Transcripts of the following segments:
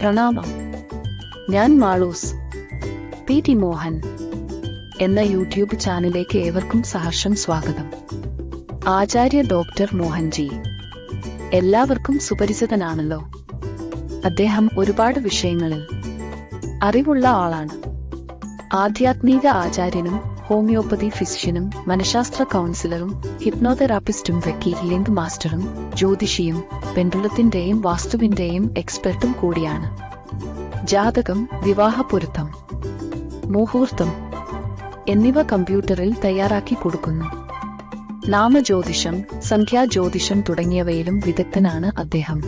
പ്രണാമം ഞാൻ Malu's. P T Mohan എന്ന യൂട്യൂബ് ചാനലിലേക്ക് ഏവർക്കും സഹർഷം സ്വാഗതം. ആചാര്യ ഡോക്ടർ മോഹൻജി എല്ലാവർക്കും സുപരിചിതനാണല്ലോ. അദ്ദേഹം ഒരുപാട് വിഷയങ്ങളിൽ അറിവുള്ള ആളാണ്. ആധ്യാത്മിക ആചാര്യനും ഹോമിയോപ്പതി ഫിസിഷ്യനും മനഃശാസ്ത്ര കൗൺസിലറും ഹിപ്നോതെറാപ്പിസ്റ്റും വെക്കി ലിങ്ക് മാസ്റ്ററും ജ്യോതിഷിയും പെൻഡുലത്തിന്റെയും വാസ്തുവിന്റെയും എക്സ്പെർട്ടും കൂടിയാണ്. ജാതകം വിവാഹപൊരുത്തം മുഹൂർത്തം എന്നിവ കമ്പ്യൂട്ടറിൽ തയ്യാറാക്കി കൊടുക്കുന്നു. നാമജ്യോതിഷം സംഖ്യാജ്യോതിഷം തുടങ്ങിയവയിലും വിദഗ്ധനാണ് അദ്ദേഹം.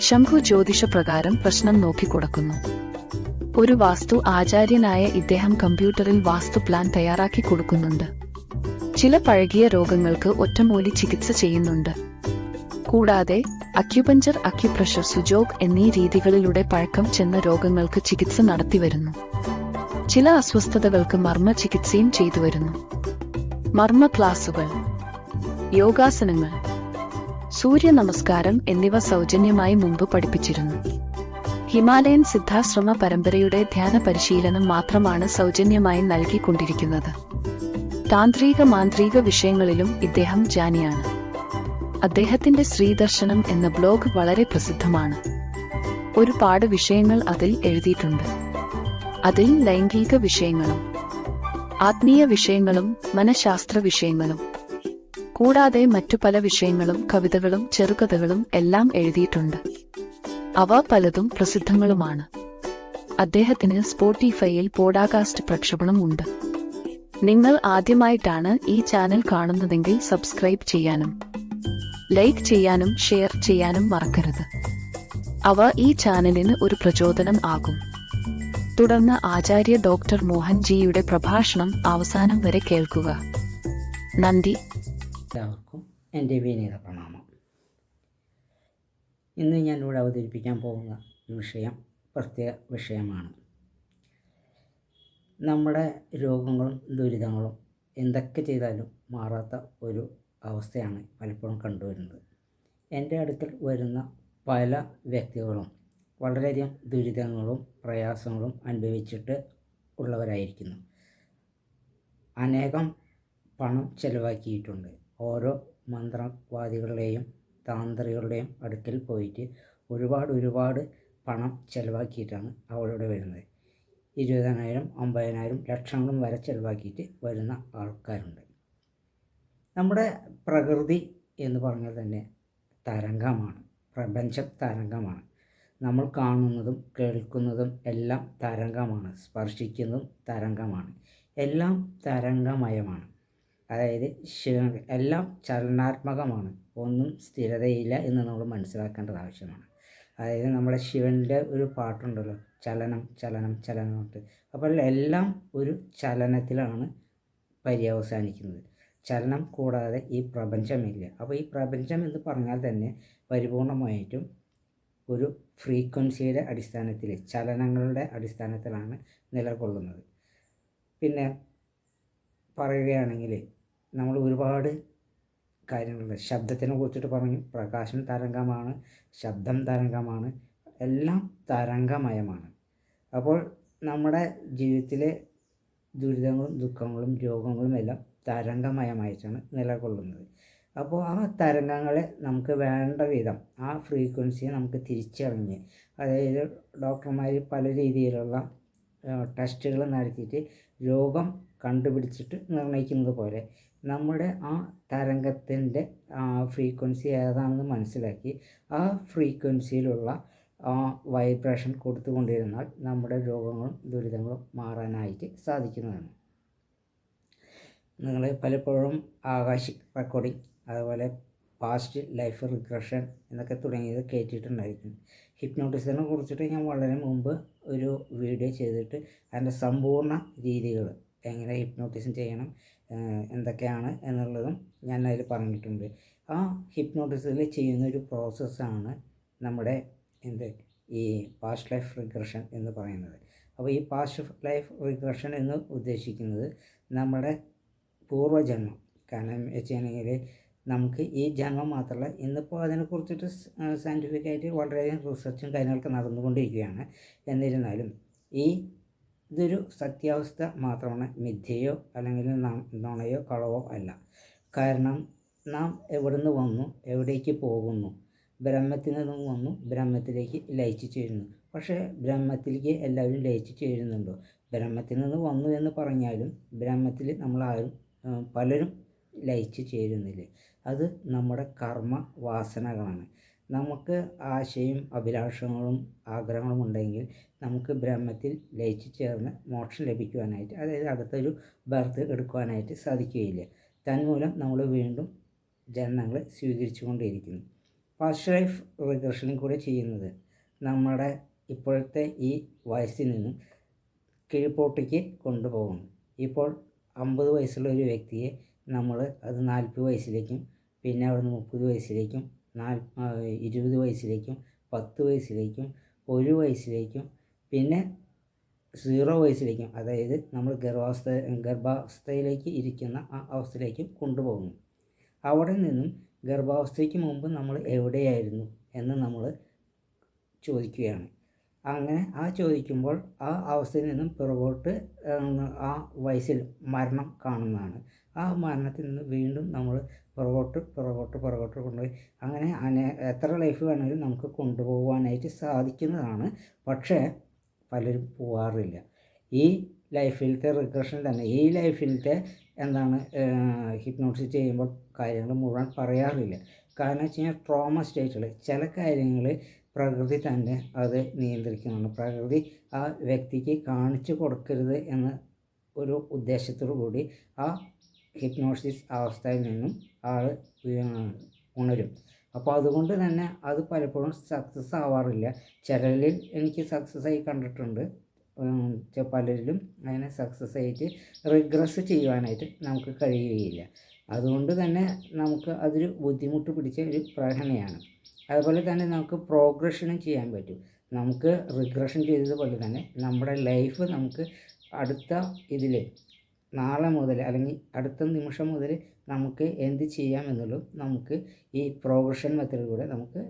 ശംഖു ജ്യോതിഷ പ്രകാരം പ്രശ്നം നോക്കിക്കൊടുക്കുന്നു. ഒരു വാസ്തു ആചാര്യനായ ഇദ്ദേഹം കമ്പ്യൂട്ടറിൽ വാസ്തു പ്ലാൻ തയ്യാറാക്കി കൊടുക്കുന്നുണ്ട്. ചില പഴകിയ രോഗങ്ങൾക്ക് ഒറ്റമൂലി ചികിത്സ ചെയ്യുന്നുണ്ട്. കൂടാതെ അക്യുപഞ്ചർ അക്യുപ്രഷർ സുജോഗ് എന്നീ രീതികളിലൂടെ പഴക്കം ചെന്ന രോഗങ്ങൾക്ക് ചികിത്സ നടത്തിവരുന്നു. ചില അസ്വസ്ഥതകൾക്ക് മർമ്മ ചികിത്സയും ചെയ്തു വരുന്നു മർമ്മ ക്ലാസുകൾ യോഗാസനങ്ങൾ സൂര്യ നമസ്കാരം എന്നിവ സൗജന്യമായി മുമ്പ് പഠിപ്പിച്ചിരുന്നു. ഹിമാലയൻ സിദ്ധാശ്രമ പരമ്പരയുടെ ധ്യാന പരിശീലനം മാത്രമാണ് സൗജന്യമായി നൽകിക്കൊണ്ടിരിക്കുന്നത്. താന്ത്രിക മാന്ത്രിക വിഷയങ്ങളിലും ഇദ്ദേഹം ജാനിയാണ്. അദ്ദേഹത്തിന്റെ ശ്രീദർശനം എന്ന ബ്ലോഗ് വളരെ പ്രസിദ്ധമാണ്. ഒരുപാട് വിഷയങ്ങൾ അതിൽ എഴുതിയിട്ടുണ്ട്. അതിൽ ലൈംഗിക വിഷയങ്ങളും ആത്മീയ വിഷയങ്ങളും മനഃശാസ്ത്ര വിഷയങ്ങളും കൂടാതെ മറ്റു പല വിഷയങ്ങളും കവിതകളും ചെറുകഥകളും എല്ലാം എഴുതിയിട്ടുണ്ട്. അവ പലതും പ്രസിദ്ധങ്ങളുമാണ്. അദ്ദേഹത്തിന് സ്പോട്ടിഫൈയിൽ പോഡാകാസ്റ്റ് പ്രക്ഷേപണം ഉണ്ട്. നിങ്ങൾ ആദ്യമായിട്ടാണ് ഈ ചാനൽ കാണുന്നതെങ്കിൽ സബ്സ്ക്രൈബ് ചെയ്യാനും ലൈക്ക് ചെയ്യാനും ഷെയർ ചെയ്യാനും മറക്കരുത്. അവ ഈ ചാനലിന് ഒരു പ്രചോദനം ആകും. തുടർന്ന് ആചാര്യ ഡോക്ടർ മോഹൻജിയുടെ പ്രഭാഷണം അവസാനം വരെ കേൾക്കുക. നന്ദി. എല്ലാവർക്കും എന്റെ ഇന്ന് ഞാൻ ഇവിടെ അവതരിപ്പിക്കാൻ പോകുന്ന വിഷയം പ്രത്യേക വിഷയമാണ്. നമ്മുടെ രോഗങ്ങളും ദുരിതങ്ങളും എന്തൊക്കെ ചെയ്താലും മാറാത്ത ഒരു അവസ്ഥയാണ് പലപ്പോഴും കണ്ടുവരുന്നത്. എന്റെ അടുക്കൽ വരുന്ന പല വ്യക്തികളും വളരെയധികം ദുരിതങ്ങളും പ്രയാസങ്ങളും അനുഭവിച്ചിട്ട് ഉള്ളവരായിരിക്കുന്നു. അനേകം പണം ചെലവാക്കിയിട്ടുണ്ട്. ഓരോ മന്ത്രവാദികളുടെയും താന്ത്രികളുടെയും അടുക്കൽ പോയിട്ട് ഒരുപാട് ഒരുപാട് പണം ചിലവാക്കിയിട്ടാണ് അവളിവിടെ വരുന്നത്. ഇരുപതിനായിരം അമ്പതിനായിരം ലക്ഷങ്ങളും വരെ ചിലവാക്കിയിട്ട് വരുന്ന ആൾക്കാരുണ്ട്. നമ്മുടെ പ്രകൃതി എന്ന് പറഞ്ഞാൽ തന്നെ തരംഗമാണ്. പ്രപഞ്ചം തരംഗമാണ്. നമ്മൾ കാണുന്നതും കേൾക്കുന്നതും എല്ലാം തരംഗമാണ്. സ്പർശിക്കുന്നതും തരംഗമാണ്. എല്ലാം തരംഗമയമാണ്. അതായത് എല്ലാം ചലനാത്മകമാണ്. ഒന്നും സ്ഥിരതയില്ല എന്ന് നമ്മൾ മനസ്സിലാക്കേണ്ടത് ആവശ്യമാണ്. അതായത് നമ്മുടെ ശിവന്റെ ഒരു പാട്ടുണ്ടല്ലോ ചലനം ചലനം ചലനം തൊട്ട് അപ്പോൾ എല്ലാം ഒരു ചലനത്തിലാണ് പര്യവസാനിക്കുന്നത്. ചലനം കൂടാതെ ഈ പ്രപഞ്ചമില്ല. അപ്പോൾ ഈ പ്രപഞ്ചം എന്ന് പറഞ്ഞാൽ തന്നെ പരിപൂർണമായിട്ടും ഒരു ഫ്രീക്വൻസിയുടെ അടിസ്ഥാനത്തിൽ ചലനങ്ങളുടെ അടിസ്ഥാനത്തിലാണ് നിലകൊള്ളുന്നത്. പിന്നെ പറയുകയാണെങ്കിൽ നമ്മൾ ഒരുപാട് കാര്യങ്ങളുണ്ട്. ശബ്ദത്തിനെ കുറിച്ചിട്ട് പറഞ്ഞു. പ്രകാശം തരംഗമാണ് ശബ്ദം തരംഗമാണ് എല്ലാം തരംഗമയമാണ്. അപ്പോൾ നമ്മുടെ ജീവിതത്തിലെ ദുരിതങ്ങളും ദുഃഖങ്ങളും രോഗങ്ങളും എല്ലാം തരംഗമയമായിട്ടാണ് നിലകൊള്ളുന്നത്. അപ്പോൾ ആ തരംഗങ്ങളെ നമുക്ക് വേണ്ട വിധം ആ ഫ്രീക്വൻസിയെ നമുക്ക് തിരിച്ചറിഞ്ഞ് അതായത് ഡോക്ടർമാർ പല രീതിയിലുള്ള ടെസ്റ്റുകൾ നടത്തിയിട്ട് രോഗം കണ്ടുപിടിച്ചിട്ട് നിർണയിക്കുന്നത് പോലെ നമ്മുടെ ആ തരംഗത്തിന്റെ ഫ്രീക്വൻസി ഏതാണെന്ന് മനസ്സിലാക്കി ആ ഫ്രീക്വൻസിയിലുള്ള വൈബ്രേഷൻ കൊടുത്തുകൊണ്ടിരുന്നാൽ നമ്മുടെ രോഗങ്ങളും ദുരിതങ്ങളും മാറാനായിട്ട് സാധിക്കുന്നതാണ്. നിങ്ങൾ പലപ്പോഴും ആകാശിക് റെക്കോർഡിംഗ് അതുപോലെ പാസ്റ്റ് ലൈഫ് റിഗ്രഷൻ എന്നൊക്കെ തുടങ്ങിയത് കേട്ടിട്ടുണ്ടായിരിക്കും. ഹിപ്നോട്ടിസത്തിനെ കുറിച്ചിട്ട് ഞാൻ വളരെ മുമ്പ് ഒരു വീഡിയോ ചെയ്തിട്ട് അതിന്റെ സമ്പൂർണ രീതികൾ എങ്ങനെ ഹിപ്നോട്ടിസം ചെയ്യണം എന്തൊക്കെയാണ് എന്നുള്ളതും ഞാൻ അതിൽ പറഞ്ഞിട്ടുണ്ട്. ആ ഹിപ്നോട്ടിസത്തിൽ ചെയ്യുന്ന ഒരു പ്രോസസ്സാണ് നമ്മുടെ എന്ത് ഈ പാസ്റ്റ് ലൈഫ് റിഗ്രഷൻ എന്ന് പറയുന്നത്. അപ്പോൾ ഈ പാസ്റ്റ് ലൈഫ് റിഗ്രഷൻ എന്ന് ഉദ്ദേശിക്കുന്നത് നമ്മുടെ പൂർവജന്മം. കാരണം വെച്ചിട്ടുണ്ടെങ്കിൽ നമുക്ക് ഈ ജന്മം മാത്രമല്ല ഇന്നിപ്പോൾ അതിനെക്കുറിച്ചിട്ട് സയന്റിഫിക്കായിട്ട് വളരെയധികം റിസർച്ചും കാര്യങ്ങളൊക്കെ നടന്നുകൊണ്ടിരിക്കുകയാണ്. എന്നിരുന്നാലും ഈ ഇതൊരു സത്യാവസ്ഥ മാത്രമാണ്. മിഥ്യയോ അല്ലെങ്കിൽ നുണയോ കളവോ അല്ല. കാരണം നാം എവിടുന്ന് വന്നു എവിടേക്ക് പോകുന്നു ബ്രഹ്മത്തിൽ നിന്നും വന്നു ബ്രഹ്മത്തിലേക്ക് ലയിച്ചു ചേരുന്നു. പക്ഷേ ബ്രഹ്മത്തിലേക്ക് എല്ലാവരും ലയിച്ചു ചേരുന്നുണ്ടോ? ബ്രഹ്മത്തിൽ നിന്ന് വന്നു എന്ന് പറഞ്ഞാലും ബ്രഹ്മത്തിൽ നമ്മളാരും പലരും ലയിച്ചു ചേരുന്നില്ല. അത് നമ്മുടെ കർമ്മ വാസനകളാണ്. നമുക്ക് ആശയും അഭിലാഷങ്ങളും ആഗ്രഹങ്ങളും ഉണ്ടെങ്കിൽ നമുക്ക് ബ്രഹ്മത്തിൽ ലയിച്ചു ചേർന്ന് മോക്ഷം ലഭിക്കുവാനായിട്ട് അതായത് അടുത്തൊരു ബർത്ത് എടുക്കുവാനായിട്ട് സാധിക്കുകയില്ല. തന്മൂലം നമ്മൾ വീണ്ടും ജനനങ്ങൾ സ്വീകരിച്ചു കൊണ്ടിരിക്കുന്നു പാസ്റ്റ് ലൈഫ് റിഗ്രഷനും കൂടെ ചെയ്യുന്നത് നമ്മുടെ ഇപ്പോഴത്തെ ഈ വയസ്സിൽ നിന്നും കിഴിപ്പോട്ടേക്ക് കൊണ്ടുപോകുന്നു. ഇപ്പോൾ അമ്പത് വയസ്സുള്ള ഒരു വ്യക്തിയെ നമ്മൾ അത് നാൽപ്പത് വയസ്സിലേക്കും പിന്നെ അവിടുന്ന് മുപ്പത് വയസ്സിലേക്കും ഇരുപത് വയസ്സിലേക്കും പത്ത് വയസ്സിലേക്കും ഒരു വയസ്സിലേക്കും പിന്നെ സീറോ വയസ്സിലേക്കും അതായത് നമ്മൾ ഗർഭാവസ്ഥ ഗർഭാവസ്ഥയിലേക്ക് ഇരിക്കുന്ന ആ അവസ്ഥയിലേക്കും കൊണ്ടുപോകുന്നു. അവിടെ നിന്നും ഗർഭാവസ്ഥയ്ക്ക് മുമ്പ് നമ്മൾ എവിടെയായിരുന്നു എന്ന് നമ്മൾ ചോദിക്കുകയാണ്. അങ്ങനെ ആ ചോദിക്കുമ്പോൾ ആ അവസ്ഥയിൽ നിന്നും പിറകോട്ട് ആ വയസ്സിൽ മരണം കാണുന്നതാണ്. ആ മരണത്തിൽ നിന്ന് വീണ്ടും നമ്മൾ പുറകോട്ട് പുറകോട്ട് പുറകോട്ട് കൊണ്ടുപോയി. അങ്ങനെ അനേ എത്ര ലൈഫ് വേണമെങ്കിലും നമുക്ക് കൊണ്ടുപോകാനായിട്ട് സാധിക്കുന്നതാണ്. പക്ഷേ പലരും പോവാറില്ല. ഈ ലൈഫിലത്തെ റിഗ്രഷൻ തന്നെ ഈ ലൈഫിലത്തെ എന്താണ് ഹിപ്നോട്ടിസ് ചെയ്യുമ്പോൾ കാര്യങ്ങൾ മുഴുവൻ പറയാറില്ല. കാരണം വെച്ച് കഴിഞ്ഞാൽ ട്രോമ സ്റ്റേറ്റുകൾ ചില കാര്യങ്ങൾ പ്രകൃതി തന്നെ അത് നിയന്ത്രിക്കുന്നുണ്ട് പ്രകൃതി ആ വ്യക്തിക്ക് കാണിച്ചു കൊടുക്കരുത് എന്ന ഒരു ഉദ്ദേശത്തോടു കൂടി ആ ഹിപ്നോസിസ് അവസ്ഥയിൽ നിന്നും ആൾ ഉണരും. അപ്പോൾ അതുകൊണ്ട് തന്നെ അത് പലപ്പോഴും സക്സസ് ആവാറില്ല. ചിലരിൽ എനിക്ക് സക്സസ് ആയി കണ്ടിട്ടുണ്ട്. പലരിലും അങ്ങനെ സക്സസ് ആയിട്ട് റിഗ്രസ് ചെയ്യുവാനായിട്ട് നമുക്ക് കഴിയുകയില്ല. അതുകൊണ്ട് തന്നെ നമുക്ക് അതൊരു ബുദ്ധിമുട്ട് പിടിച്ച ഒരു പ്രകടനയാണ് അതുപോലെ തന്നെ നമുക്ക് പ്രോഗ്രഷനും ചെയ്യാൻ പറ്റും. നമുക്ക് റിഗ്രഷൻ ചെയ്തതുപോലെ തന്നെ നമ്മുടെ ലൈഫ് നമുക്ക് അടുത്ത ഇതിൽ നാളെ മുതൽ അല്ലെങ്കിൽ അടുത്ത നിമിഷം മുതൽ നമുക്ക് എന്ത് ചെയ്യാം എന്നുള്ളത് നമുക്ക് ഈ പ്രോഗ്രഷൻ മെത്തഡിലൂടെ നമുക്ക്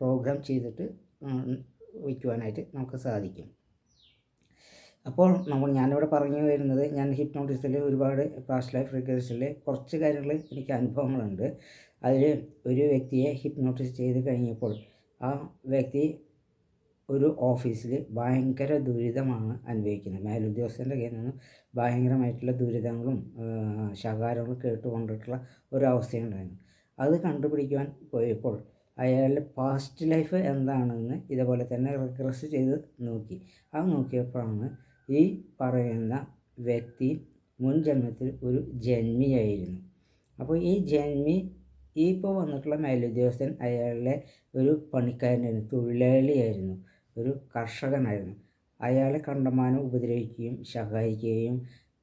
പ്രോഗ്രാം ചെയ്തിട്ട് വയ്ക്കുവാനായിട്ട് നമുക്ക് സാധിക്കും. അപ്പോൾ നമ്മൾ ഞാനിവിടെ പറഞ്ഞു വരുന്നത് ഞാൻ ഹിപ്നോട്ടിസിൽ ഒരുപാട് പാസ്റ്റ് ലൈഫ് റിഗ്രസിൽ കുറച്ച് കാര്യങ്ങൾ എനിക്ക് അനുഭവങ്ങളുണ്ട്. അതിൽ ഒരു വ്യക്തിയെ ഹിപ്നോട്ടിസ് ചെയ്ത് കഴിഞ്ഞപ്പോൾ ആ വ്യക്തി ഒരു ഓഫീസിൽ ഭയങ്കര ദുരിതമാണ് അനുഭവിക്കുന്നത്. മേലുദ്യോഗസ്ഥന്റെ കയ്യിൽ നിന്ന് ഭയങ്കരമായിട്ടുള്ള ദുരിതങ്ങളും ശകാരങ്ങളും കേട്ടുകൊണ്ടിട്ടുള്ള ഒരവസ്ഥയുണ്ടായിരുന്നു അത് കണ്ടുപിടിക്കുവാൻ പോയപ്പോൾ അയാളുടെ പാസ്റ്റ് ലൈഫ് എന്താണെന്ന് ഇതേപോലെ തന്നെ റിഗ്രസ് ചെയ്ത് നോക്കി. അത് നോക്കിയപ്പോഴാണ് ഈ പറയുന്ന വ്യക്തി മുൻ ജന്മത്തിൽ ഒരു ജന്മിയായിരുന്നു. അപ്പോൾ ഈ ജന്മി ഈ ഇപ്പോൾ വന്നിട്ടുള്ള മേലുദ്യോഗസ്ഥൻ അയാളുടെ ഒരു പണിക്കാരനായിരുന്നു തൊഴിലാളിയായിരുന്നു. ഒരു കർഷകനായിരുന്നു. അയാളെ കണ്ടമാനം ഉപദ്രവിക്കുകയും സഹായിക്കുകയും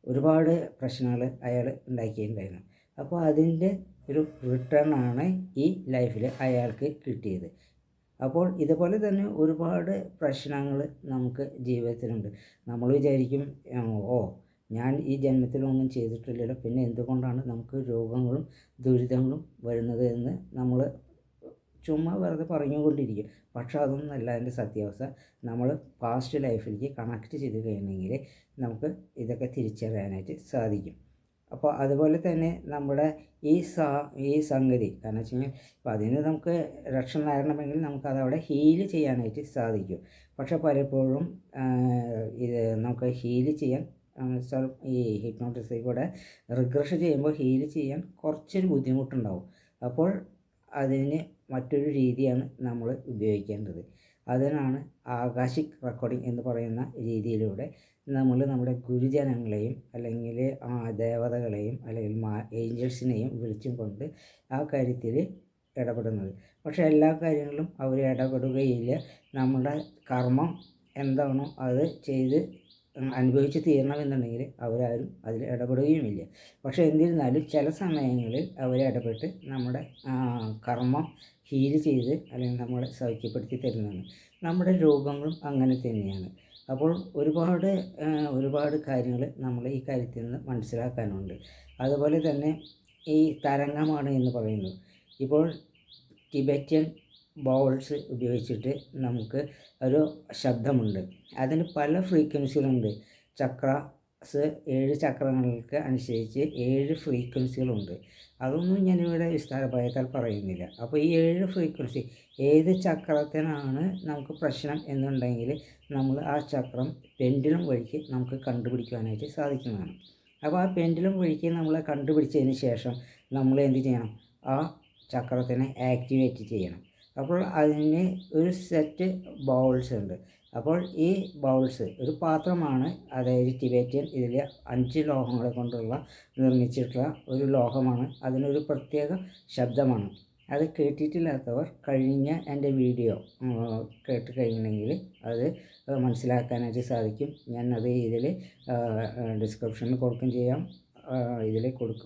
ഒരുപാട് പ്രശ്നങ്ങൾ അയാൾ ഉണ്ടാക്കുകയും കഴിഞ്ഞു അപ്പോൾ അതിന്റെ ഒരു റിട്ടേൺ ആണ് ഈ ലൈഫിൽ അയാൾക്ക് കിട്ടിയത്. അപ്പോൾ ഇതുപോലെ തന്നെ ഒരുപാട് പ്രശ്നങ്ങൾ നമുക്ക് ജീവിതത്തിലുണ്ട്. നമ്മൾ വിചാരിക്കും ഓ ഞാൻ ഈ ജന്മത്തിലൊന്നും ചെയ്തിട്ടില്ലല്ലോ. പിന്നെ എന്തുകൊണ്ടാണ് നമുക്ക് രോഗങ്ങളും ദുരിതങ്ങളും വരുന്നത് എന്ന് നമ്മൾ ചുമ്മാ വെറുതെ പറഞ്ഞുകൊണ്ടിരിക്കും. പക്ഷെ അതൊന്നല്ല അതിന്റെ സത്യാവസ്ഥ. നമ്മൾ പാസ്റ്റ് ലൈഫിലേക്ക് കണക്ട് ചെയ്ത് കഴിഞ്ഞെങ്കിൽ നമുക്ക് ഇതൊക്കെ തിരിച്ചറിയാനായിട്ട് സാധിക്കും. അപ്പോൾ അതുപോലെ തന്നെ നമ്മുടെ ഈ സാ ഈ സംഗതി കാരണം വെച്ച് കഴിഞ്ഞാൽ അപ്പോൾ അതിന് നമുക്ക് രക്ഷ നേടണമെങ്കിൽ നമുക്ക് ഹീൽ ചെയ്യാനായിട്ട് സാധിക്കും. പക്ഷെ പലപ്പോഴും ഇത് നമുക്ക് ഹീൽ ചെയ്യാൻ ഈ ഹിപ്നോട്ടിസിൽ കൂടെ റിഗ്രഷൻ ചെയ്യുമ്പോൾ ഹീൽ ചെയ്യാൻ കുറച്ചൊരു ബുദ്ധിമുട്ടുണ്ടാവും. അപ്പോൾ അതിന് മറ്റൊരു രീതിയാണ് നമ്മൾ ഉപയോഗിക്കേണ്ടത്. അതിനാണ് ആകാശിക് റെക്കോർഡിംഗ് എന്ന് പറയുന്ന രീതിയിലൂടെ നമ്മൾ നമ്മുടെ ഗുരുജനങ്ങളെയും അല്ലെങ്കിൽ ആ ദേവതകളെയും അല്ലെങ്കിൽ മാ ഏഞ്ചൽസിനെയും വിളിച്ചും കൊണ്ട് ആ കാര്യത്തിൽ ഇടപെടുന്നത്. പക്ഷേ എല്ലാ കാര്യങ്ങളിലും അവർ ഇടപെടുകയില്ല. നമ്മുടെ കർമ്മം എന്താണോ അത് ചെയ്ത് അനുഭവിച്ച് തീരണമെന്നുണ്ടെങ്കിൽ അവരാരും അതിൽ ഇടപെടുകയുമില്ല. പക്ഷേ എന്നിരുന്നാലും ചില സമയങ്ങളിൽ അവർ ഇടപെട്ട് നമ്മുടെ കർമ്മം ഹീൽ ചെയ്ത് അല്ലെങ്കിൽ നമ്മളെ സൗഖ്യപ്പെടുത്തി തരുന്നതാണ്. നമ്മുടെ രോഗങ്ങളും അങ്ങനെ തന്നെയാണ്. അപ്പോൾ ഒരുപാട് ഒരുപാട് കാര്യങ്ങൾ നമ്മൾ ഈ കാര്യത്തിൽ നിന്ന് മനസ്സിലാക്കാനുണ്ട്. അതുപോലെ തന്നെ ഈ തരംഗമാണ് എന്ന് പറയുന്നത്. ഇപ്പോൾ ടിബറ്റൻ ബൗൾസ് ഉപയോഗിച്ചിട്ട് നമുക്ക് ഒരു ശബ്ദമുണ്ട്. അതിന് പല ഫ്രീക്വൻസികളുണ്ട് ചക്രസ് ഏഴ് ചക്രങ്ങൾക്ക് അനുസരിച്ച് ഏഴ് ഫ്രീക്വൻസികളുണ്ട് അതൊന്നും ഞാനിവിടെ വിസ്താരഭയത്താൽ പറയുന്നില്ല. അപ്പോൾ ഈ ഏഴ് ഫ്രീക്വൻസി ഏത് ചക്രത്തിനാണ് നമുക്ക് പ്രശ്നം എന്നുണ്ടെങ്കിൽ നമ്മൾ ആ ചക്രം പെൻഡിലും വഴിക്ക് നമുക്ക് കണ്ടുപിടിക്കുവാനായിട്ട് സാധിക്കുന്നതാണ്. അപ്പോൾ ആ പെൻഡിലും വഴിക്ക് നമ്മൾ കണ്ടുപിടിച്ചതിന് ശേഷം നമ്മൾ എന്ത് ചെയ്യണം? ആ ചക്രത്തിനെ ആക്ടിവേറ്റ് ചെയ്യണം. അപ്പോൾ അതിന് ഒരു സെറ്റ് ബൗൾസ് ഉണ്ട്. അപ്പോൾ ഈ ബൗൾസ് ഒരു പാത്രമാണ് അതായത് ടിബേറ്റിയൻ ഇതിലെ അഞ്ച് ലോഹങ്ങളെ കൊണ്ടുള്ള നിർമ്മിച്ചിട്ടുള്ള ഒരു ലോഹമാണ്. അതിനൊരു പ്രത്യേക ശബ്ദമാണ്. അത് കേട്ടിട്ടില്ലാത്തവർ കഴിഞ്ഞ എന്റെ വീഡിയോ കേട്ട് കഴിഞ്ഞെങ്കിൽ അത് മനസ്സിലാക്കാനായിട്ട് സാധിക്കും. ഞാൻ അത് ഇതിൽ ഡിസ്ക്രിപ്ഷനിൽ കൊടുക്കുകയും ചെയ്യാം. ഇതിൽ കൊടുക്ക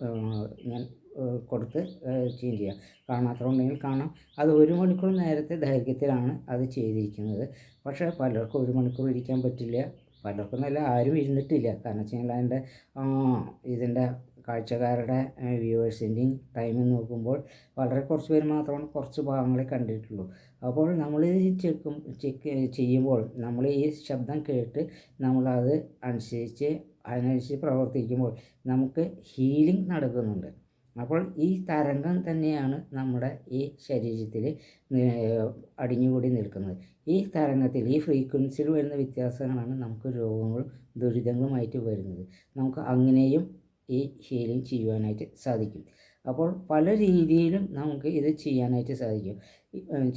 ഞാൻ കൊടുത്ത് ചെയ്യുകയും ചെയ്യുക. കാണാത്തതുണ്ടെങ്കിൽ കാണാം. അത് ഒരു മണിക്കൂർ നേരത്തെ ദൈർഘ്യത്തിലാണ് അത് ചെയ്തിരിക്കുന്നത്. പക്ഷേ പലർക്കും ഒരു മണിക്കൂർ ഇരിക്കാൻ പറ്റില്ല. പലർക്കും നല്ല ആരും ഇരുന്നിട്ടില്ല. കാരണം വെച്ച് കഴിഞ്ഞാൽ അതിന്റെ ഇതിന്റെ കാഴ്ചക്കാരുടെ വ്യൂവേഴ്സിന്റെയും ടൈം നോക്കുമ്പോൾ വളരെ കുറച്ച് പേര് മാത്രമാണ് കുറച്ച് ഭാഗങ്ങളെ കണ്ടിട്ടുള്ളൂ. അപ്പോൾ നമ്മൾ ചെക്കും ചെക്ക് ചെയ്യുമ്പോൾ നമ്മൾ ഈ ശബ്ദം കേട്ട് നമ്മളത് അനുസരിച്ച് അതിനനുസരിച്ച് പ്രവർത്തിക്കുമ്പോൾ നമുക്ക് ഹീലിംഗ് നടക്കുന്നുണ്ട്. അപ്പോൾ ഈ തരംഗം തന്നെയാണ് നമ്മുടെ ഈ ശരീരത്തിൽ അടിഞ്ഞുകൂടി നിൽക്കുന്നത്. ഈ തരംഗത്തിൽ ഈ ഫ്രീക്വൻസിയിൽ വരുന്ന വ്യത്യാസങ്ങളാണ് നമുക്ക് രോഗങ്ങളും ദുരിതങ്ങളുമായിട്ട് വരുന്നത്. നമുക്ക് അങ്ങനെയും ഈ ഹീലിംഗ് ചെയ്യുവാനായിട്ട് സാധിക്കും. അപ്പോൾ പല രീതിയിലും നമുക്ക് ഇത് ചെയ്യാനായിട്ട് സാധിക്കും.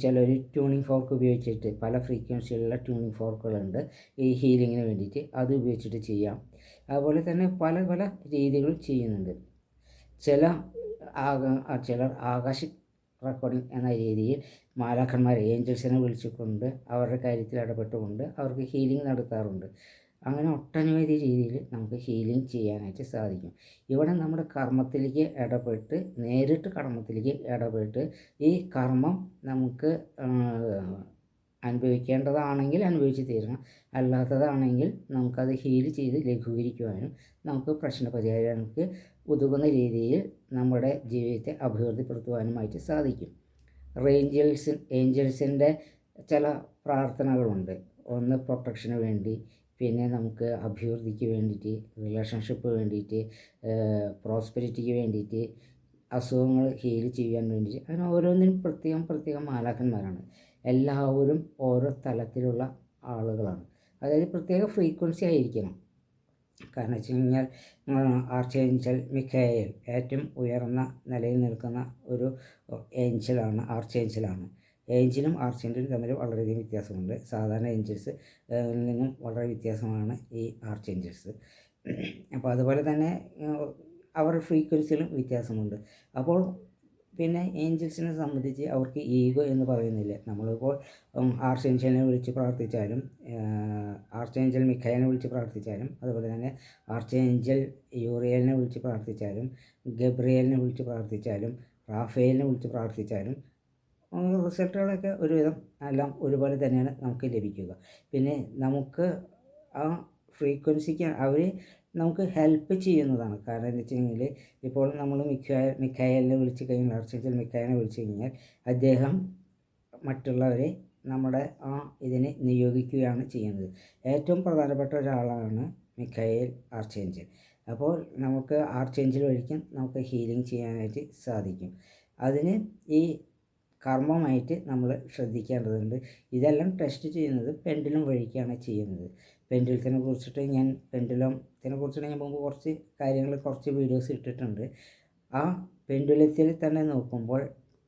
ചിലർ ട്യൂണിങ് ഫോർക്ക് ഉപയോഗിച്ചിട്ട് പല ഫ്രീക്വൻസിയിലുള്ള ട്യൂണിങ് ഫോർക്കുകളുണ്ട് ഈ ഹീലിങ്ങിന് വേണ്ടിയിട്ട്. അത് ഉപയോഗിച്ചിട്ട് ചെയ്യാം. അതുപോലെ തന്നെ പല പല രീതികളും ചെയ്യുന്നുണ്ട്. ചില ആക ചിലർ ആകാശ റെക്കോർഡിംഗ് എന്ന രീതിയിൽ മാലാഖന്മാരെ ഏഞ്ചൽസിനെ വിളിച്ചുകൊണ്ട് അവരുടെ കാര്യത്തിൽ ഇടപെട്ടുകൊണ്ട് അവർക്ക് ഹീലിംഗ് നടത്താറുണ്ട്. അങ്ങനെ ഒട്ടനവധി രീതിയിൽ നമുക്ക് ഹീലിംഗ് ചെയ്യാനായിട്ട് സാധിക്കും. ഇവിടെ നമ്മുടെ കർമ്മത്തിലേക്ക് ഇടപെട്ട് നേരിട്ട് കർമ്മത്തിലേക്ക് ഇടപെട്ട് ഈ കർമ്മം നമുക്ക് അനുഭവിക്കേണ്ടതാണെങ്കിൽ അനുഭവിച്ച് തീരണം. അല്ലാത്തതാണെങ്കിൽ നമുക്കത് ഹീൽ ചെയ്ത് ലഘൂകരിക്കുവാനും നമുക്ക് പ്രശ്നപരിഹാരങ്ങൾക്ക് ഉതകുന്ന രീതിയിൽ നമ്മുടെ ജീവിതത്തെ അഭിവൃദ്ധിപ്പെടുത്തുവാനുമായിട്ട് സാധിക്കും. റേഞ്ചൽസ് ഏഞ്ചൽസിന്റെ ചില പ്രാർത്ഥനകളുണ്ട്. ഒന്ന് പ്രൊട്ടക്ഷന് വേണ്ടി പിന്നെ നമുക്ക് അഭിവൃദ്ധിക്ക് വേണ്ടിയിട്ട് റിലേഷൻഷിപ്പ് വേണ്ടിയിട്ട് പ്രോസ്പെരിറ്റിക്ക് വേണ്ടിയിട്ട് അസുഖങ്ങൾ ഹീൽ ചെയ്യാൻ വേണ്ടിയിട്ട് അങ്ങനെ ഓരോന്നിനും പ്രത്യേകം പ്രത്യേകം മാലാക്കന്മാരാണ് എല്ലാവരും ഓരോ തലത്തിലുള്ള ആളുകളാണ്. അതായത് പ്രത്യേക ഫ്രീക്വൻസി ആയിരിക്കണം. കാരണം വെച്ച് കഴിഞ്ഞാൽ ആർച്ച് ഏഞ്ചൽ മിക്കായേൽ ഏറ്റവും ഉയർന്ന നിലയിൽ നിൽക്കുന്ന ഒരു ഏഞ്ചലാണ് ആർച്ച് ഏഞ്ചലാണ്. ഏഞ്ചലും ആർച്ചേഞ്ചലും തമ്മിൽ വളരെയധികം വ്യത്യാസമുണ്ട്. സാധാരണ ഏഞ്ചൽസ് നിന്നും വളരെ വ്യത്യാസമാണ് ഈ ആർച്ച് ഏഞ്ചൽസ്. അപ്പോൾ അതുപോലെ തന്നെ അവരുടെ ഫ്രീക്വൻസിയിലും വ്യത്യാസമുണ്ട്. അപ്പോൾ പിന്നെ ഏഞ്ചൽസിനെ സംബന്ധിച്ച് അവർക്ക് ഈഗോ എന്ന് പറയുന്നില്ല? നമ്മളിപ്പോൾ ആർച്ചേഞ്ചലിനെ വിളിച്ച് പ്രാർത്ഥിച്ചാലും ആർച്ചേഞ്ചൽ മിഖായനെ വിളിച്ച് പ്രാർത്ഥിച്ചാലും അതുപോലെ തന്നെ ആർച്ചേഞ്ചൽ യൂറിയലിനെ വിളിച്ച് പ്രാർത്ഥിച്ചാലും ഗബ്രിയലിനെ വിളിച്ച് പ്രാർത്ഥിച്ചാലും റാഫേലിനെ വിളിച്ച് പ്രാർത്ഥിച്ചാലും റിസൾട്ടുകളൊക്കെ ഒരുവിധം എല്ലാം ഒരുപോലെ തന്നെയാണ് നമുക്ക് ലഭിക്കുക. പിന്നെ നമുക്ക് ആ ഫ്രീക്വൻസിക്ക് അവർ നമുക്ക് ഹെൽപ്പ് ചെയ്യുന്നതാണ്. കാരണം എന്ന് വെച്ച് കഴിഞ്ഞാൽ ഇപ്പോൾ നമ്മൾ മിക്കായ മിക്കായലിനെ വിളിച്ച് കഴിഞ്ഞാൽ ആർച്ചേഞ്ചൽ മിക്കായനെ വിളിച്ച് കഴിഞ്ഞാൽ അദ്ദേഹം മറ്റുള്ളവരെ നമ്മുടെ ആ ഇതിനെ നിയോഗിക്കുകയാണ് ചെയ്യുന്നത്. ഏറ്റവും പ്രധാനപ്പെട്ട ഒരാളാണ് മിക്കായൽ ആർച്ചേഞ്ചൽ. അപ്പോൾ നമുക്ക് ആർച്ചേഞ്ചൽ വഴിക്കും നമുക്ക് ഹീലിംഗ് ചെയ്യാനായിട്ട് സാധിക്കും. അതിന് ഈ കർമ്മമായിട്ട് നമ്മൾ ശ്രദ്ധിക്കേണ്ടതുണ്ട്. ഇതെല്ലാം ടെസ്റ്റ് ചെയ്യുന്നത് പെൻഡിലും വഴിക്കാണ് ചെയ്യുന്നത്. പെൻഡുലത്തിനെ കുറിച്ചിട്ട് ഞാൻ പെൻഡുലത്തിനെ കുറിച്ചിട്ട് ഞാൻ മുമ്പ് കുറച്ച് കാര്യങ്ങൾ കുറച്ച് വീഡിയോസ് ഇട്ടിട്ടുണ്ട്. ആ പെൻഡുലത്തിൽ തന്നെ നോക്കുമ്പോൾ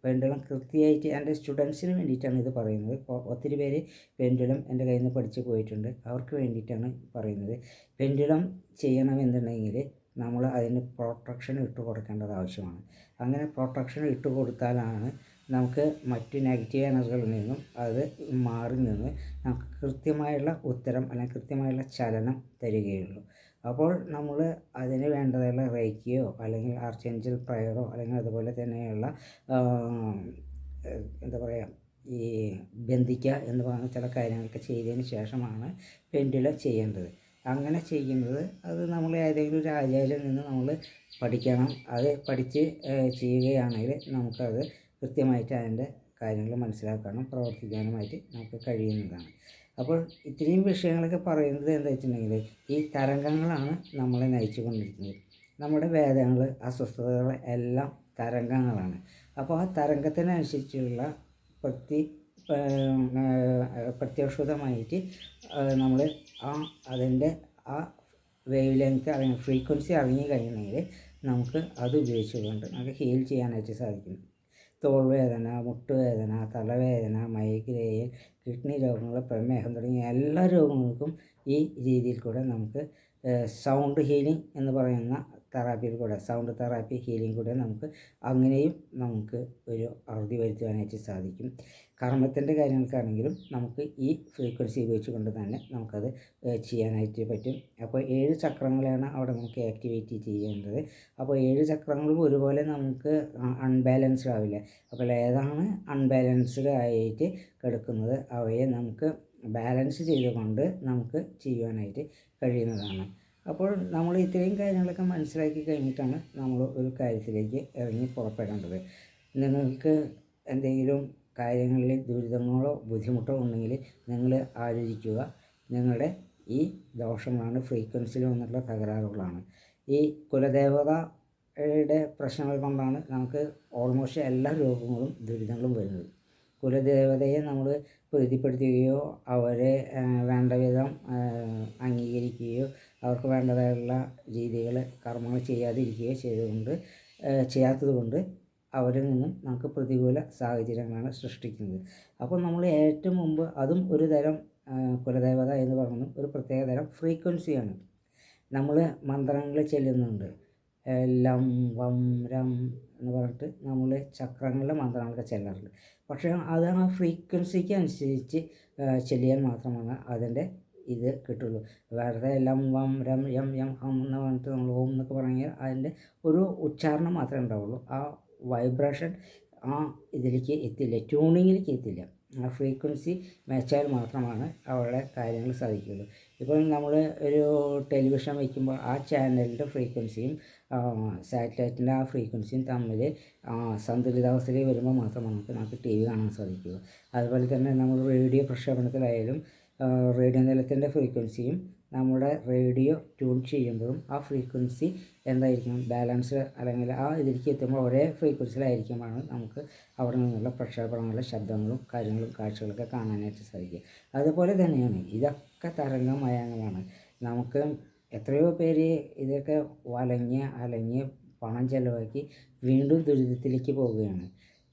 പെൻഡുലം കൃത്യമായിട്ട് എന്റെ സ്റ്റുഡൻസിന് വേണ്ടിയിട്ടാണ് ഇത് പറയുന്നത്. ഒത്തിരി പേര് പെൻഡുലം എന്റെ കയ്യിൽ നിന്ന് പഠിച്ചു പോയിട്ടുണ്ട്. അവർക്ക് വേണ്ടിയിട്ടാണ് പറയുന്നത്. പെൻഡുലം ചെയ്യണമെന്നുണ്ടെങ്കിൽ നമ്മൾ അതിന് പ്രൊട്ടക്ഷൻ ഇട്ട് കൊടുക്കേണ്ടത് ആവശ്യമാണ്. അങ്ങനെ പ്രൊട്ടക്ഷൻ ഇട്ട് കൊടുത്താലാണ് നമുക്ക് മറ്റ് നെഗറ്റീവ് എനർജികളിൽ നിന്നും അത് മാറി നിന്ന് നമുക്ക് കൃത്യമായുള്ള ഉത്തരം അല്ലെങ്കിൽ കൃത്യമായുള്ള ചലനം തരികയുള്ളൂ. അപ്പോൾ നമ്മൾ അതിന് വേണ്ടതുള്ള റേക്കിയോ അല്ലെങ്കിൽ ആർച്ചേഞ്ചൽ പ്രയറോ അല്ലെങ്കിൽ അതുപോലെ തന്നെയുള്ള എന്താ പറയുക ഈ ബന്ധിക്കുക എന്ന് പറയുന്ന ചില കാര്യങ്ങളൊക്കെ ചെയ്തതിന് ശേഷമാണ് പെൻഡുല ചെയ്യേണ്ടത്. അങ്ങനെ ചെയ്യുന്നത് അത് നമ്മൾ ഏതെങ്കിലും ഒരു ആചാര്യയിൽ നിന്ന് നമ്മൾ പഠിക്കണം. അത് പഠിച്ച് ചെയ്യുകയാണെങ്കിൽ നമുക്കത് കൃത്യമായിട്ട് അതിന്റെ കാര്യങ്ങൾ മനസ്സിലാക്കാനും പ്രവർത്തിക്കാനുമായിട്ട് നമുക്ക് കഴിയുന്നതാണ്. അപ്പോൾ ഇത്രയും വിഷയങ്ങളൊക്കെ പറയുന്നത് എന്താ വെച്ചിട്ടുണ്ടെങ്കിൽ ഈ തരംഗങ്ങളാണ് നമ്മളെ നയിച്ചു കൊണ്ടിരിക്കുന്നത്. നമ്മുടെ വേദനകൾ അസ്വസ്ഥതകൾ എല്ലാം തരംഗങ്ങളാണ്. അപ്പോൾ ആ തരംഗത്തിനനുസരിച്ചുള്ള പ്രതി പ്രത്യക്ഷതമായിട്ട് നമ്മൾ ആ അതിന്റെ ആ വേവ് ലെങ്ത് അറിഞ്ഞ ഫ്രീക്വൻസി അറിഞ്ഞു കഴിഞ്ഞെങ്കിൽ നമുക്ക് അത് ഉപയോഗിച്ചുകൊണ്ട് നമുക്ക് ഹീൽ ചെയ്യാനായിട്ട് സാധിക്കും തോൾവേദന മുട്ടുവേദന തലവേദന മൈഗ്രെയിൻ കിഡ്നി രോഗങ്ങൾ പ്രമേഹം തുടങ്ങിയ എല്ലാ രോഗങ്ങൾക്കും ഈ രീതിയിൽ കൂടെ നമുക്ക് സൗണ്ട് ഹീലിംഗ് എന്ന് പറയുന്ന തെറാപ്പിയിൽ കൂടെ സൗണ്ട് തെറാപ്പി ഹീലിംഗ് കൂടെ നമുക്ക് അങ്ങനെയും നമുക്ക് ഒരു അറുതി വരുത്തുവാനായിട്ട് സാധിക്കും. കർമ്മത്തിന്റെ കാര്യങ്ങൾക്കാണെങ്കിലും നമുക്ക് ഈ ഫ്രീക്വൻസി ഉപയോഗിച്ചുകൊണ്ട് തന്നെ നമുക്കത് ചെയ്യാനായിട്ട് പറ്റും. അപ്പോൾ ഏഴ് ചക്രങ്ങളാണ് അവിടെ നമുക്ക് ആക്ടിവേറ്റ് ചെയ്യേണ്ടത്. അപ്പോൾ ഏഴ് ചക്രങ്ങളും ഒരുപോലെ നമുക്ക് അൺബാലൻസ്ഡ് ആവില്ല. അപ്പോൾ ഏതാണ് അൺബാലൻസ്ഡ് ആയിട്ട് കിടക്കുന്നത്? അവയെ നമുക്ക് ബാലൻസ് ചെയ്തുകൊണ്ട് നമുക്ക് ചെയ്യുവാനായിട്ട് കഴിയുന്നതാണ്. അപ്പോൾ നമ്മൾ ഇത്രയും കാര്യങ്ങളൊക്കെ മനസ്സിലാക്കി കഴിഞ്ഞിട്ടാണ് നമ്മൾ ഒരു കാര്യത്തിലേക്ക് ഇറങ്ങി പുറപ്പെടേണ്ടത്. നിങ്ങൾക്ക് എന്തെങ്കിലും കാര്യങ്ങളിൽ ദുരിതങ്ങളോ ബുദ്ധിമുട്ടോ ഉണ്ടെങ്കിൽ നിങ്ങൾ ആലോചിക്കുക. നിങ്ങളുടെ ഈ ദോഷങ്ങളാണ് ഫ്രീക്വൻസിയിൽ വന്നിട്ടുള്ള തകരാറുകളാണ്. ഈ കുലദേവതയുടെ പ്രശ്നങ്ങൾ കൊണ്ടാണ് നമുക്ക് ഓൾമോസ്റ്റ് എല്ലാ രോഗങ്ങളും ദുരിതങ്ങളും വരുന്നത്. കുലദേവതയെ നമ്മൾ പ്രീതിപ്പെടുത്തുകയോ അവരെ വേണ്ട വിധം അംഗീകരിക്കുകയോ അവർക്ക് വേണ്ടതായുള്ള രീതികൾ കർമ്മങ്ങൾ ചെയ്യാതിരിക്കുകയോ ചെയ്തുകൊണ്ട് ചെയ്യാത്തത് കൊണ്ട് അവരിൽ നിന്നും നമുക്ക് പ്രതികൂല സാഹചര്യങ്ങളാണ് സൃഷ്ടിക്കുന്നത്. അപ്പോൾ നമ്മൾ ഏറ്റവും മുമ്പ് അതും ഒരു തരം കുലദേവത എന്ന് പറയുന്നത് ഒരു പ്രത്യേക തരം ഫ്രീക്വൻസിയാണ്. നമ്മൾ മന്ത്രങ്ങൾ ചെല്ലുന്നുണ്ട്. ലം വം രം എന്ന് പറഞ്ഞിട്ട് നമ്മൾ ചക്രങ്ങളിലെ മന്ത്രങ്ങളൊക്കെ ചെല്ലാറുണ്ട്. പക്ഷേ അത് ആ ഫ്രീക്വൻസിക്ക് അനുസരിച്ച് ചെല്ലിയാൽ മാത്രമാണ് അതിന്റെ ഇത് കിട്ടുള്ളൂ. വെറുതെ ലം വം രം യം യം ഹം എന്ന് പറഞ്ഞിട്ട് നമ്മൾ ഓം എന്നൊക്കെ പറഞ്ഞാൽ അതിന്റെ ഒരു ഉച്ചാരണം മാത്രമേ ഉണ്ടാവുള്ളൂ. ആ വൈബ്രേഷൻ ആ ഇതിലേക്ക് എത്തില്ല ട്യൂണിങ്ങിലേക്ക് എത്തില്ല. ആ ഫ്രീക്വൻസി മെച്ചാൽ മാത്രമാണ് അവരുടെ കാര്യങ്ങൾ സാധിക്കുള്ളൂ ഇപ്പോൾ നമ്മൾ ഒരു ടെലിവിഷൻ വയ്ക്കുമ്പോൾ ആ ചാനലിന്റെ ഫ്രീക്വൻസിയും സാറ്റലൈറ്റിന്റെ ആ ഫ്രീക്വൻസിയും തമ്മിൽ സന്തുലിതാവസ്ഥയിൽ വരുമ്പോൾ മാത്രമാണ് നമുക്ക് നമുക്ക് ടി വി കാണാൻ സാധിക്കുക അതുപോലെ തന്നെ നമ്മൾ റേഡിയോ പ്രക്ഷേപണത്തിലായാലും റേഡിയോ നിലത്തിന്റെ ഫ്രീക്വൻസിയും നമ്മുടെ റേഡിയോ ട്യൂൺ ചെയ്യുമ്പോഴും ആ ഫ്രീക്വൻസി എന്തായിരിക്കണം? ബാലൻസ് അല്ലെങ്കിൽ ആ ഇതിലേക്ക് എത്തുമ്പോൾ ഒരേ ഫ്രീക്വൻസിയിലായിരിക്കുമ്പോഴാണ് നമുക്ക് അവിടെ നിന്നുള്ള പ്രക്ഷേപണങ്ങളുടെ ശബ്ദങ്ങളും കാര്യങ്ങളും കാഴ്ചകളൊക്കെ കാണാനായിട്ട് സാധിക്കുക. അതുപോലെ തന്നെയാണ് ഇതൊക്കെ തരംഗമയങ്ങളാണ് നമുക്ക് എത്രയോ പേര് ഇതൊക്കെ വലഞ്ഞ് അലഞ്ഞ് പണം ചെലവാക്കി വീണ്ടും ദുരിതത്തിലേക്ക് പോവുകയാണ്.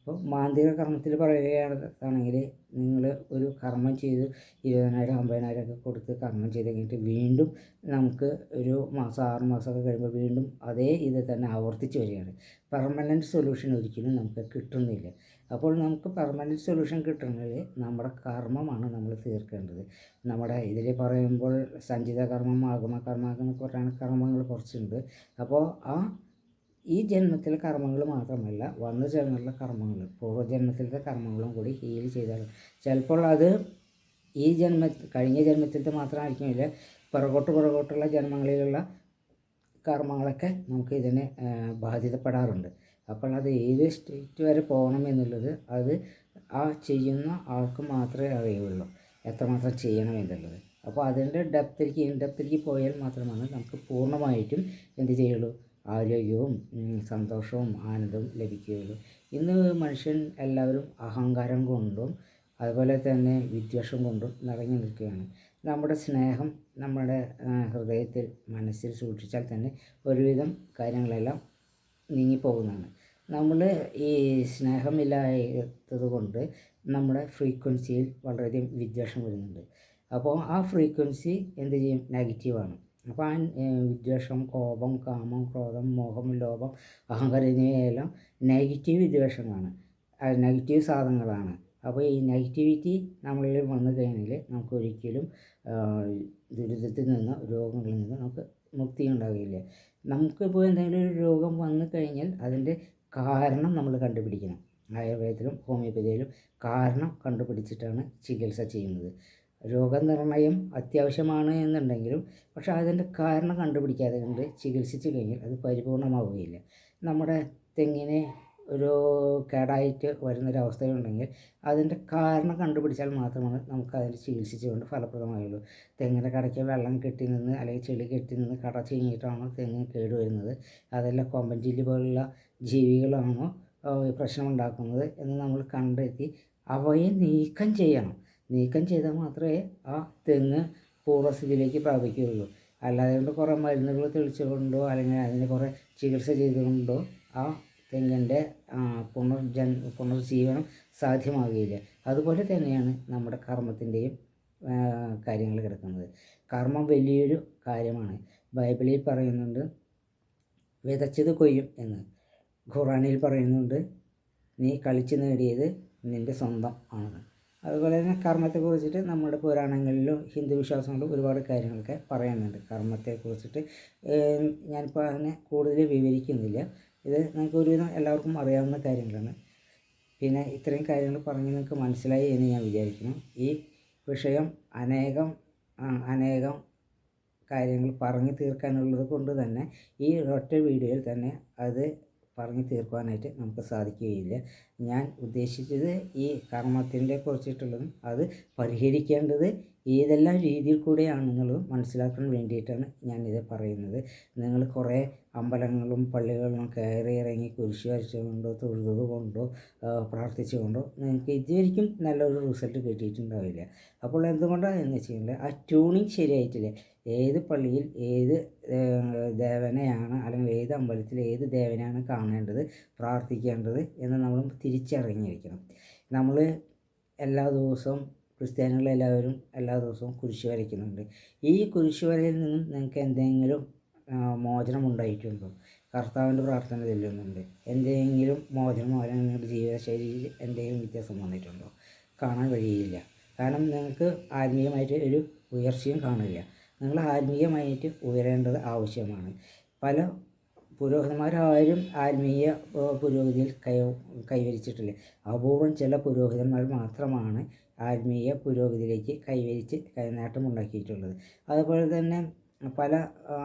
ഇപ്പോൾ മാന്ത്രിക കർമ്മത്തിൽ പറയുകയാണെങ്കിൽ നിങ്ങൾ ഒരു കർമ്മം ചെയ്ത് ഇരുപതിനായിരം അമ്പതിനായിരം ഒക്കെ കൊടുത്ത് കർമ്മം ചെയ്ത് കഴിഞ്ഞിട്ട് വീണ്ടും നമുക്ക് ഒരു മാസം ആറ് മാസമൊക്കെ കഴിയുമ്പോൾ വീണ്ടും അതേ ഇത് തന്നെ ആവർത്തിച്ച് വരികയാണ്. പെർമനന്റ് സൊല്യൂഷൻ ഒരിക്കലും നമുക്ക് കിട്ടുന്നില്ല. അപ്പോൾ നമുക്ക് പെർമനന്റ് സൊല്യൂഷൻ കിട്ടണമെങ്കിൽ നമ്മുടെ കർമ്മമാണ് നമ്മൾ തീർക്കേണ്ടത്. നമ്മുടെ ഇതിൽ പറയുമ്പോൾ സഞ്ചിത കർമ്മം ആഗമ കർമ്മം എന്നൊക്കെ കുറേ കർമ്മങ്ങൾ കുറച്ചുണ്ട്. അപ്പോൾ ആ ഈ ജന്മത്തിലെ കർമ്മങ്ങൾ മാത്രമല്ല വന്ന ജന്മത്തിലെ കർമ്മങ്ങൾ പൂർവജന്മത്തിലത്തെ കർമ്മങ്ങളും കൂടി ഹീൽ ചെയ്താൽ ചിലപ്പോൾ അത് ഈ ജന്മ കഴിഞ്ഞ ജന്മത്തിലത്തെ മാത്രമായിരിക്കുമില്ല പുറകോട്ട് പുറകോട്ടുള്ള ജന്മങ്ങളിലുള്ള കർമ്മങ്ങളൊക്കെ നമുക്ക് ഇതിനെ ബാധിതപ്പെടാറുണ്ട്. അപ്പോൾ അത് ഏത് സ്റ്റേറ്റ് വരെ പോകണം എന്നുള്ളത് അത് ആ ചെയ്യുന്ന ആൾക്ക് മാത്രമേ അറിയുള്ളൂ എത്രമാത്രം ചെയ്യണം എന്നുള്ളത്. അപ്പോൾ അതിന്റെ ഡെപ്തിലേക്ക് ഇൻ ഡെപ്തിലേക്ക് പോയാൽ മാത്രമാണ് നമുക്ക് പൂർണമായിട്ടും എന്ത് ചെയ്യുള്ളൂ ആരോഗ്യവും സന്തോഷവും ആനന്ദവും ലഭിക്കുകയുള്ളൂ. ഇന്ന് മനുഷ്യൻ എല്ലാവരും അഹങ്കാരം കൊണ്ടും അതുപോലെ തന്നെ വിദ്വേഷം കൊണ്ടും നിറഞ്ഞു നിൽക്കുകയാണ്. നമ്മുടെ സ്നേഹം നമ്മുടെ ഹൃദയത്തിൽ മനസ്സിൽ സൂക്ഷിച്ചാൽ തന്നെ ഒരുവിധം കാര്യങ്ങളെല്ലാം നീങ്ങിപ്പോകുന്നതാണ്. നമ്മൾ ഈ സ്നേഹമില്ലാത്തത് കൊണ്ട് നമ്മുടെ ഫ്രീക്വൻസിയിൽ വളരെയധികം വിദ്വേഷം വരുന്നുണ്ട്. അപ്പോൾ ആ ഫ്രീക്വൻസി എന്ത് ചെയ്യും? നെഗറ്റീവാണ്. അപ്പോൾ വിദ്വേഷം കോപം കാമം ക്രോധം മോഹം ലോഭം അഹങ്കാരം എന്നിവയെല്ലാം നെഗറ്റീവ് വിദ്വേഷങ്ങളാണ്. നെഗറ്റീവ് സാധനങ്ങളാണ്. അപ്പോൾ ഈ നെഗറ്റിവിറ്റി നമ്മളിൽ വന്നു കഴിഞ്ഞാൽ നമുക്ക് ഒരിക്കലും ദുരിതത്തിൽ നിന്ന് രോഗങ്ങളിൽ നിന്ന് നമുക്ക് മുക്തി ഉണ്ടാകില്ല നമുക്കിപ്പോൾ എന്തെങ്കിലും ഒരു രോഗം വന്നു കഴിഞ്ഞാൽ അതിന്റെ കാരണം നമ്മൾ കണ്ടുപിടിക്കണം. ആയുർവേദത്തിലും ഹോമിയോപ്പതിയിലും കാരണം കണ്ടുപിടിച്ചിട്ടാണ് ചികിത്സ ചെയ്യുന്നത്. രോഗനിർണയം അത്യാവശ്യമാണ് എന്നുണ്ടെങ്കിലും പക്ഷേ അതിന്റെ കാരണം കണ്ടുപിടിക്കാതെ കണ്ട് ചികിത്സിച്ച് കഴിഞ്ഞാൽ അത് പരിപൂർണമാവുകയില്ല. നമ്മുടെ തെങ്ങിനെ ഒരു കേടായിട്ട് വരുന്നൊരവസ്ഥയുണ്ടെങ്കിൽ അതിന്റെ കാരണം കണ്ടുപിടിച്ചാൽ മാത്രമാണ് നമുക്ക് അതിനെ ചികിത്സിച്ചുകൊണ്ട് ഫലപ്രദമായുള്ളൂ. തെങ്ങിന്റെ കടയ്ക്ക് വെള്ളം കെട്ടി നിന്ന് അല്ലെങ്കിൽ ചെളി കെട്ടി നിന്ന് കട ചീഞ്ഞിട്ടാണോ തെങ്ങ് കേടുവരുന്നത് അതല്ല കൊമ്പൻ ചില്ലി പോലുള്ള ജീവികളാണോ പ്രശ്നമുണ്ടാക്കുന്നത് എന്ന് നമ്മൾ കണ്ടെത്തി അവയെ നീക്കം ചെയ്യണം. നീക്കം ചെയ്താൽ മാത്രമേ ആ തെങ്ങ് പൂർവസ്ഥിതിയിലേക്ക് പ്രാപിക്കുകയുള്ളൂ അല്ലാതെ കൊണ്ട് കുറേ മരുന്നുകൾ തെളിച്ചുകൊണ്ടോ അല്ലെങ്കിൽ അതിന് കുറേ ചികിത്സ ചെയ്തുകൊണ്ടോ ആ തെങ്ങിന്റെ പുനർജൻ പുനർജീവനം സാധ്യമാകുകയില്ല. അതുപോലെ തന്നെയാണ് നമ്മുടെ കർമ്മത്തിന്റെയും കാര്യങ്ങൾ കിടക്കുന്നത്. കർമ്മം വലിയൊരു കാര്യമാണ്. ബൈബിളിൽ പറയുന്നുണ്ട് വിതച്ചത് കൊയ്യും എന്ന്. ഖുറാനിൽ പറയുന്നുണ്ട് നീ കളിച്ച് നേടിയത് നിന്റെ സ്വന്തം ആണ് അതുപോലെ തന്നെ കർമ്മത്തെക്കുറിച്ചിട്ട് നമ്മുടെ പുരാണങ്ങളിലും ഹിന്ദു വിശ്വാസങ്ങളിലും ഒരുപാട് കാര്യങ്ങളൊക്കെ പറയുന്നുണ്ട്. കർമ്മത്തെക്കുറിച്ചിട്ട് ഞാനിപ്പോൾ അതിനെ കൂടുതൽ വിവരിക്കുന്നില്ല. ഇത് നിങ്ങൾക്ക് ഒരുവിധം എല്ലാവർക്കും അറിയാവുന്ന കാര്യങ്ങളാണ്. പിന്നെ ഇത്രയും കാര്യങ്ങൾ പറഞ്ഞ് നിങ്ങൾക്ക് മനസ്സിലായി എന്ന് ഞാൻ വിചാരിക്കുന്നു. ഈ വിഷയം അനേകം അനേകം കാര്യങ്ങൾ പറഞ്ഞു തീർക്കാനുള്ളത് കൊണ്ട് തന്നെ ഈ ഒറ്റ വീഡിയോയിൽ തന്നെ അത് പറഞ്ഞു തീർക്കുവാനായിട്ട് നമുക്ക് സാധിക്കുകയില്ല. ഞാൻ ഉദ്ദേശിച്ചത് ഈ കർമ്മത്തിന്റെ കുറിച്ചിട്ടുള്ളതും അത് പരിഹരിക്കേണ്ടത് ഏതെല്ലാം രീതിയിൽ കൂടെയാണെന്നുള്ളതും മനസ്സിലാക്കാൻ വേണ്ടിയിട്ടാണ് ഞാനിത് പറയുന്നത്. നിങ്ങൾ കുറേ അമ്പലങ്ങളും പള്ളികളിലും കയറി ഇറങ്ങി കുരിശ് വരച്ചുകൊണ്ടോ തൊഴുതത് കൊണ്ടോ പ്രാർത്ഥിച്ചുകൊണ്ടോ നിങ്ങൾക്ക് ഇതുവരിക്കും നല്ലൊരു റിസൾട്ട് കിട്ടിയിട്ടുണ്ടാവില്ല. അപ്പോൾ എന്തുകൊണ്ടാണ് എന്ന് വെച്ചിട്ടുണ്ടെങ്കിൽ ആ ട്യൂണിങ് ശരിയായിട്ടില്ല. ഏത് പള്ളിയിൽ ഏത് ദേവനെയാണ് അല്ലെങ്കിൽ ഏത് അമ്പലത്തിൽ ഏത് ദേവനെയാണ് കാണേണ്ടത് പ്രാർത്ഥിക്കേണ്ടത് എന്ന് നമ്മൾ തിരിച്ചറിഞ്ഞിരിക്കണം. നമ്മൾ എല്ലാ ദിവസവും ക്രിസ്ത്യാനികളെല്ലാവരും എല്ലാ ദിവസവും കുരിശ് വരയ്ക്കുന്നുണ്ട്. ഈ കുരിശ് വരയിൽ നിന്നും നിങ്ങൾക്ക് എന്തെങ്കിലും മോചനം ഉണ്ടായിട്ടുണ്ടോ? കർത്താവിന്റെ പ്രാർത്ഥന ചെല്ലുന്നുണ്ട്. എന്തെങ്കിലും മോചനമോ അല്ലെങ്കിൽ നിങ്ങളുടെ ജീവിതശൈലിയിൽ എന്തെങ്കിലും വ്യത്യാസം വന്നിട്ടുണ്ടോ? കാണാൻ കഴിയില്ല. കാരണം നിങ്ങൾക്ക് ആത്മീയമായിട്ട് ഒരു ഉയർച്ചയും കാണില്ല നിങ്ങൾ ആത്മീയമായിട്ട് ഉയരേണ്ടത് ആവശ്യമാണ്. പല പുരോഹിതന്മാരാരും ആത്മീയ പുരോഗതിയിൽ കൈ കൈവരിച്ചിട്ടില്ല. അപൂർവം ചില പുരോഹിതന്മാർ മാത്രമാണ് ആത്മീയ പുരോഗതിയിലേക്ക് കൈവരിച്ച് കൈനേട്ടം ഉണ്ടാക്കിയിട്ടുള്ളത്. അതുപോലെ തന്നെ പല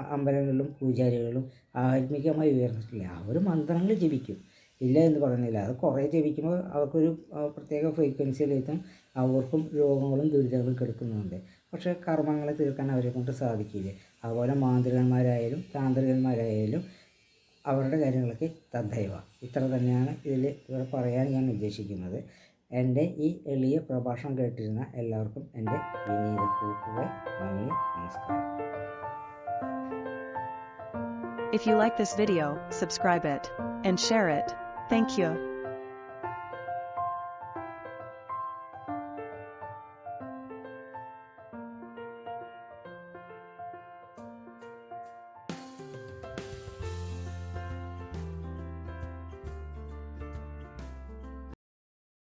അമ്പലങ്ങളിലും പൂജാരികളും ആത്മീകമായി ഉയർന്നിട്ടില്ല. അവർ മന്ത്രങ്ങൾ ജപിക്കും. ഇല്ല എന്ന് പറയുന്നില്ല അത് കുറേ ജപിക്കുമ്പോൾ അവർക്കൊരു പ്രത്യേക ഫ്രീക്വൻസിയിലെത്തും അവർക്കും രോഗങ്ങളും ദുരിതങ്ങളും കിടക്കുന്നുണ്ട്. പക്ഷേ കർമ്മങ്ങളെ തീർക്കാൻ അവരെ കൊണ്ട് സാധിക്കില്ല അതുപോലെ മാന്ത്രികന്മാരായാലും താന്ത്രികന്മാരായാലും അവരുടെ കാര്യങ്ങളൊക്കെ തദ്ദൈവ ഇത്ര തന്നെയാണ് ഇതിൽ ഇവിടെ പറയാൻ ഞാൻ ഉദ്ദേശിക്കുന്നത് എന്റെ ഈ എളിയ പ്രഭാഷണം കേട്ടിരുന്ന എല്ലാവർക്കും എന്റെ വിനീത കൂട്ടുകൾ നന്ദി നമസ്കാരം If you like this video, subscribe it and share it. Thank you.